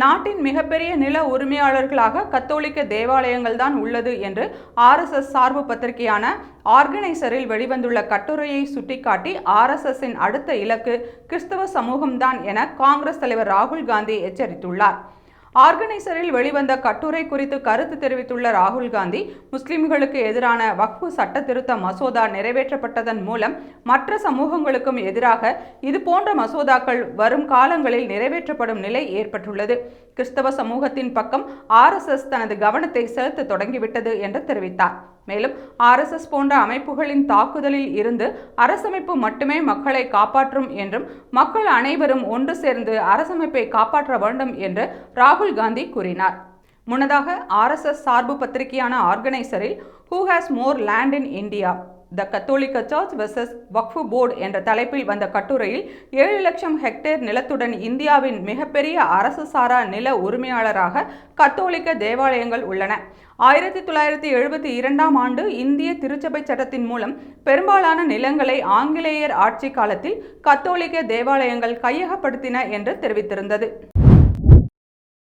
நாட்டின் மிகப்பெரிய நில உரிமையாளர்களாக கத்தோலிக்க தேவாலயங்கள் தான் உள்ளது என்று ஆர்எஸ்எஸ் சார்பு பத்திரிகையான ஆர்கனைசரில் வெளிவந்துள்ள கட்டுரையை சுட்டிக்காட்டி ஆர்எஸ்எஸ்ஸின் அடுத்த இலக்கு கிறிஸ்தவ சமூகம்தான் என காங்கிரஸ் தலைவர் ராகுல் காந்தி எச்சரித்துள்ளார். ஆர்கனைசரில் வெளிவந்த கட்டுரை குறித்து கருத்து தெரிவித்துள்ள ராகுல் காந்தி முஸ்லிம்களுக்கு எதிரான வக்ஃபு சட்ட திருத்த மசோதா நிறைவேற்றப்பட்டதன் மூலம் மற்ற சமூகங்களுக்கும் எதிராக இது போன்ற மசோதாக்கள் வரும் காலங்களில் நிறைவேற்றப்படும் நிலை ஏற்பட்டுள்ளது. கிறிஸ்தவ சமூகத்தின் பக்கம் ஆர்எஸ்எஸ் தனது கவனத்தை செலுத்த தொடங்கிவிட்டது என்று தெரிவித்தார். மேலும் ஆர்எஸ்எஸ் போன்ற அமைப்புகளின் தாக்குதலில் இருந்து அரசமைப்பு மட்டுமே மக்களை காப்பாற்றும் என்றும் மக்கள் அனைவரும் ஒன்று சேர்ந்து அரசமைப்பை காப்பாற்ற வேண்டும் என்று ராகுல் காந்தி கூறினார். முன்னதாக ஆர்எஸ்எஸ் சார்பு பத்திரிகையான ஆர்கனைசரில் who has more land in India the கத்தோலிக்க சர்ச் வெர்சஸ் வக்ஃபு போர்டு என்ற தலைப்பில் வந்த கட்டுரையில் ஏழு லட்சம் ஹெக்டேர் நிலத்துடன் இந்தியாவின் மிகப்பெரிய அரசு சாரா நில உரிமையாளராக கத்தோலிக்க தேவாலயங்கள் உள்ளன. ஆயிரத்தி தொள்ளாயிரத்தி எழுபத்தி இரண்டாம் ஆண்டு இந்திய திருச்சபை சட்டத்தின் மூலம் பெரும்பாலான நிலங்களை ஆங்கிலேயர் ஆட்சி காலத்தில் கத்தோலிக்க தேவாலயங்கள் கையகப்படுத்தின என்று தெரிவித்திருந்தது.